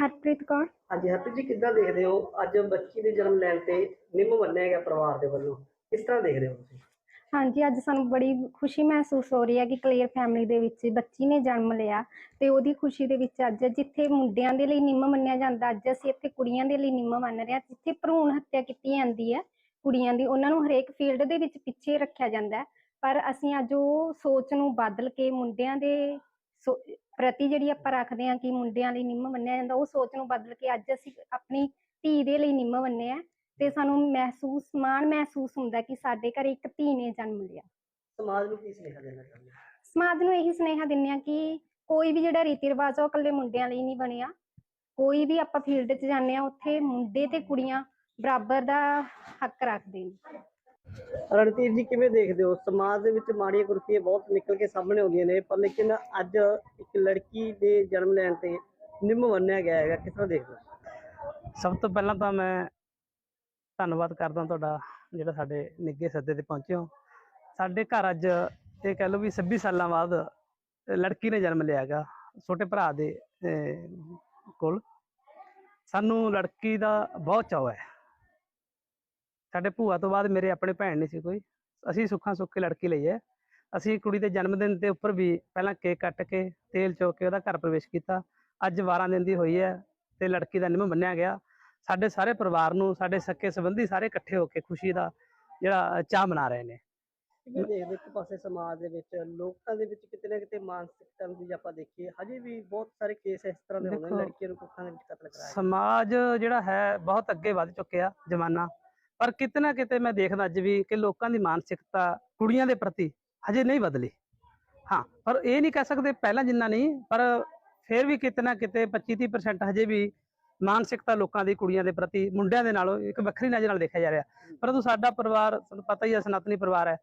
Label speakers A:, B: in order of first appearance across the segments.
A: ਹਰਪ੍ਰੀਤ ਕੌਰ।
B: ਹਾਂਜੀ ਹਰਪ੍ਰੀਤ ਜੀ ਕਿੱਦਾਂ ਦੇਖਦੇ ਹੋ? ਅੱਜ ਬੱਚੀ ਦੇ ਜਨਮ ਲੈਣ ਤੇ ਨਿੰਮ ਮੰਨਿਆ ਗਿਆ ਪਰਿਵਾਰ ਦੇ ਵੱਲੋਂ। ਕਿਸ ਤਰ੍ਹਾਂ ਦੇਖਦੇ ਹੋ ਤੁਸੀਂ?
A: ਹਾਂਜੀ ਅੱਜ ਸਾਨੂੰ ਬੜੀ ਖੁਸ਼ੀ ਮਹਿਸੂਸ ਹੋ ਰਹੀ ਹੈ ਕਿ ਕਲੀਅਰ ਫੈਮਿਲੀ ਦੇ ਵਿੱਚ ਬੱਚੀ ਨੇ ਜਨਮ ਲਿਆ ਤੇ ਉਹਦੀ ਖੁਸ਼ੀ ਦੇ ਵਿੱਚ ਅੱਜ ਜਿੱਥੇ ਮੁੰਡਿਆਂ ਦੇ ਲਈ ਨਿੰਮ ਮੰਨਿਆ ਜਾਂਦਾ ਅੱਜ ਅਸੀਂ ਇੱਥੇ ਕੁੜੀਆਂ ਦੇ ਲਈ ਨਿੰਮ ਮੰਨ ਰਹੇ ਹਾਂ ਜਿੱਥੇ ਭਰੂਣ ਹੱਤਿਆ ਕੀਤੀ ਜਾਂਦੀ ਹੈ ਕੁੜੀਆਂ ਦੀ ਉਹਨਾਂ ਨੂੰ ਹਰੇਕ ਫੀਲਡ ਦੇ ਵਿੱਚ ਪਿੱਛੇ ਰੱਖਿਆ ਜਾਂਦਾ ਹੈ। ਪਰ ਅਸੀਂ ਅੱਜ ਉਹ ਸੋਚ ਨੂੰ ਬਦਲ ਕੇ ਮੁੰਡਿਆਂ ਦੇ ਪ੍ਰਤੀ ਜਿਹੜੀ ਆਪਾਂ ਰੱਖਦੇ ਹਾਂ ਕਿ ਮੁੰਡਿਆਂ ਲਈ ਨਿੰਮ ਮੰਨਿਆ ਜਾਂਦਾ ਉਹ ਸੋਚ ਨੂੰ ਬਦਲ ਕੇ ਅੱਜ ਅਸੀਂ ਆਪਣੀ ਧੀ ਦੇ ਲਈ ਨਿੰਮ ਮੰਨਿਆ ਤੇ ਸਾਨੂੰ ਮਹਿਸੂਸ ਮਾਣ ਮਹਿਸੂਸ ਹੁੰਦਾ ਕਿ ਸਾਡੇ ਘਰ ਇੱਕ ਧੀ ਨੇ ਜਨਮ ਲਿਆ।
B: ਸਮਾਜ ਨੂੰ ਕੀ ਸੁਨੇਹਾ ਦੇਣਾ ਚਾਹੁੰਦੇ?
A: ਸਮਾਜ ਨੂੰ ਇਹੀ ਸੁਨੇਹਾ ਦਿੰਦੇ ਆ ਕਿ ਕੋਈ ਵੀ ਜਿਹੜਾ ਰੀਤੀ ਰਿਵਾਜ ਆ ਉਹ ਇਕੱਲੇ ਮੁੰਡਿਆਂ ਲਈ ਨਹੀਂ ਬਣਿਆ। ਕੋਈ ਵੀ ਆਪਾਂ ਫੀਲਡ 'ਚ ਜਾਂਦੇ ਆ ਉੱਥੇ ਮੁੰਡੇ ਤੇ ਕੁੜੀਆਂ ਬਰਾਬਰ ਦਾ ਹੱਕ ਰੱਖਦੇ ਨੇ।
B: ਰਣਧੀਰ ਜੀ ਕਿਵੇਂ ਦੇਖਦੇ ਹੋ? ਸਮਾਜ ਦੇ ਵਿੱਚ ਮਾੜੀਆਂ ਕੁਰਸੀਆਂ ਬਹੁਤ ਨਿਕਲ ਕੇ ਸਾਹਮਣੇ ਆਉਂਦੀਆਂ ਨੇ, ਪਰ ਲੇਕਿਨ ਅੱਜ ਇੱਕ ਲੜਕੀ ਦੇ ਜਨਮ ਲੈਣ ਤੇ ਨਿੰਮ ਮੰਨਿਆ ਗਿਆ ਹੈਗਾ, ਕਿਸ ਤਰ੍ਹਾਂ ਦੇਖਦੇ ਹੋ?
C: ਸਭ ਤੋਂ ਪਹਿਲਾਂ ਤਾਂ ਮੈਂ ਧੰਨਵਾਦ ਕਰਦਾ ਤੁਹਾਡਾ, ਜਿਹੜਾ ਸਾਡੇ ਨਿੱਗੇ ਸੱਦੇ ਤੇ ਪਹੁੰਚੇ ਹੋ। ਸਾਡੇ ਘਰ ਅੱਜ ਇਹ ਕਹਿ ਲਓ ਵੀ 26 ਸਾਲਾਂ ਬਾਅਦ ਲੜਕੀ ਨੇ ਜਨਮ ਲਿਆ ਗਾ ਛੋਟੇ ਭਰਾ ਦੇ ਕੋਲ। ਸਾਨੂੰ ਲੜਕੀ ਦਾ ਬਹੁਤ ਚਾਅ ਹੈ। ਸਾਡੇ ਭੂਆ ਤੋਂ ਬਾਅਦ ਮੇਰੇ ਆਪਣੇ ਭੈਣ ਨਹੀਂ ਸੀ ਕੋਈ। ਅਸੀਂ ਸੁੱਖਾਂ ਸੁੱਖ ਲੜਕੀ ਲਈ ਹੈ। ਅਸੀਂ ਕੁੜੀ ਦੇ ਜਨਮ ਦਿਨ ਦੇ ਉੱਪਰ ਵੀ ਪਹਿਲਾਂ ਕੇਕ ਕੱਟ ਕੇ ਤੇਲ ਚੋ ਕੇ ਉਹਦਾ ਘਰ ਪ੍ਰਵੇਸ਼ ਕੀਤਾ। ਅੱਜ 12 ਦਿਨ ਦੀ ਹੋਈ ਹੈ ਤੇ ਲੜਕੀ ਦਾ ਨਿੰਮ ਮੰਨਿਆ ਗਿਆ। ਸਾਡੇ ਸਾਰੇ ਪਰਿਵਾਰ ਨੂੰ ਸਾਡੇ ਸੱਕੇ ਸੰਬੰਧੀ ਸਾਰੇ ਇਕੱਠੇ ਹੋ ਕੇ ਖੁਸ਼ੀ ਦਾ ਜਿਹੜਾ ਚਾਹ ਮਨਾ ਰਹੇ ਨੇ।
B: ਕਿਵੇਂ ਦੇਖਦੇ ਇੱਕ ਪਾਸੇ ਸਮਾਜ ਦੇ ਵਿੱਚ ਲੋਕਾਂ ਦੇ ਵਿੱਚ ਕਿਤੇ ਨਾ ਕਿਤੇ ਆਪਾਂ ਦੇਖੀਏ ਹਜੇ ਵੀ ਬਹੁਤ ਸਾਰੇ ਕੇਸ ਇਸ ਤਰ੍ਹਾਂ ਦੇ ਹੁੰਦੇ ਨੇ
C: ਦੇਖੋ,
B: ਲੜਕੀਆਂ ਨੂੰ ਕੁੱਖਾਂ ਦੇ ਵਿੱਚ ਕਤਲ ਕਰਾਇਆ
C: ਸਮਾਜ ਜਿਹੜਾ ਹੈ ਬਹੁਤ ਅੱਗੇ ਵੱਧ ਚੁੱਕਿਆ ਜ਼ਮਾਨਾ। ਪਰ ਕਿਤੇ ਨਾ ਕਿਤੇ ਮੈਂ ਦੇਖਦਾ ਅੱਜ ਵੀ ਕਿ ਲੋਕਾਂ ਦੀ ਮਾਨਸਿਕਤਾ ਕੁੜੀਆਂ ਦੇ ਪ੍ਰਤੀ ਹਜੇ ਨਹੀਂ ਬਦਲੀ। ਹਾਂ, ਪਰ ਇਹ ਨਹੀਂ ਕਹਿ ਸਕਦੇ ਪਹਿਲਾਂ ਜਿੰਨਾ ਨਹੀਂ, ਪਰ ਫਿਰ ਵੀ ਕਿਤੇ ਨਾ ਕਿਤੇ 25-30% ਹਜੇ ਵੀ ਮਾਨਸਿਕਤਾ ਲੋਕਾਂ ਦੀ ਕੁੜੀਆਂ ਦੇ ਪ੍ਰਤੀ, ਮੁੰਡਿਆਂ ਦੇ ਨਾਲੋਂ ਇੱਕ ਵੱਖਰੀ ਨਜ਼ਰ ਨਾਲ ਦੇਖਿਆ ਜਾ ਰਿਹਾ। ਪਰੰਤੂ ਸਾਡਾ ਪਰਿਵਾਰ, ਤੁਹਾਨੂੰ ਪਤਾ ਹੀ ਹੈ ਸਨਾਤਨੀ ਪਰਿਵਾਰ ਹੈ।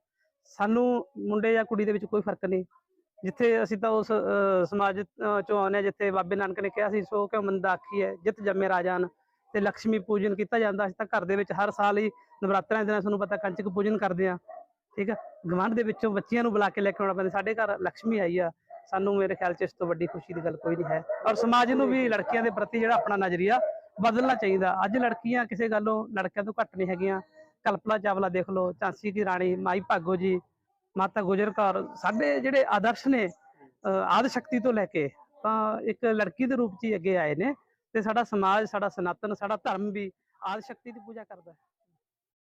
C: ਸਾਨੂੰ ਮੁੰਡੇ ਜਾਂ ਕੁੜੀ ਦੇ ਵਿੱਚ ਕੋਈ ਫ਼ਰਕ ਨਹੀਂ। ਜਿੱਥੇ ਅਸੀਂ ਤਾਂ ਉਸ ਸਮਾਜ ਚੋਂ ਆਉਂਦੇ ਹਾਂ, ਜਿੱਥੇ ਬਾਬੇ ਨਾਨਕ ਨੇ ਕਿਹਾ ਸੀ, ਸੋ ਕਿਉਂ ਮੰਦਾ ਆਖੀ ਹੈ ਜਿੱਤ ਜੰਮੇ ਰਾਜਾਨ ਤੇ ਲਕਸ਼ਮੀ ਪੂਜਨ ਕੀਤਾ ਜਾਂਦਾ। ਅਸੀਂ ਤਾਂ ਘਰ ਦੇ ਵਿੱਚ ਹਰ ਸਾਲ ਹੀ ਨਵਰਾਤਰਾਂ ਦੇ ਦਿਨਾਂ ਤੁਹਾਨੂੰ ਪਤਾ ਕੰਚਕ ਪੂਜਨ ਕਰਦੇ ਆ ਠੀਕ ਆ? ਗਵਾਂਢ ਦੇ ਵਿੱਚੋਂ ਬੱਚਿਆਂ ਨੂੰ ਬੁਲਾ ਕੇ ਲੈ ਕੇ ਆਉਣਾ ਪੈਂਦਾ। ਸਾਡੇ ਘਰ ਲਕਸ਼ਮੀ ਆਈ ਆ। ਸਾਨੂੰ ਮੇਰੇ ਖਿਆਲ 'ਚ ਇਸ ਤੋਂ ਵੱਡੀ ਖੁਸ਼ੀ ਦੀ ਗੱਲ ਕੋਈ ਨਹੀਂ ਹੈ। ਔਰ ਸਮਾਜ ਨੂੰ ਵੀ ਲੜਕੀਆਂ ਦੇ ਪ੍ਰਤੀ ਜਿਹੜਾ ਆਪਣਾ ਨਜ਼ਰੀਆ ਬਦਲਣਾ ਚਾਹੀਦਾ। ਅੱਜ ਲੜਕੀਆਂ ਕਿਸੇ ਗੱਲੋਂ ਲੜਕਿਆਂ ਤੋਂ ਘੱਟ ਨਹੀਂ ਹੈਗੀਆਂ। ਕਲਪਨਾ ਚਾਵਲਾ ਦੇਖ ਲਓ ਚਾਂਸੀ ਦੀ ਰਾਣੀ, ਮਾਈ ਭਾਗੋ ਜੀ, ਮਾਤਾ ਗੁਜਰ ਕੌਰ, ਸਾਡੇ ਜਿਹੜੇ ਆਦਰਸ਼ ਨੇ ਆਦਿ ਸ਼ਕਤੀ ਤੋਂ ਲੈ ਕੇ ਤਾਂ ਇੱਕ ਲੜਕੀ ਦੇ ਰੂਪ 'ਚ ਹੀ ਅੱਗੇ ਆਏ ਨੇ। ਤੇ ਸਾਡਾ ਸਮਾਜ ਸਾਡਾ ਸਨਾਤਨ ਸਾਡਾ ਧਰਮ ਵੀ ਆਦਿ ਸ਼ਕਤੀ ਦੀ ਪੂਜਾ ਕਰਦਾ ਹੈ।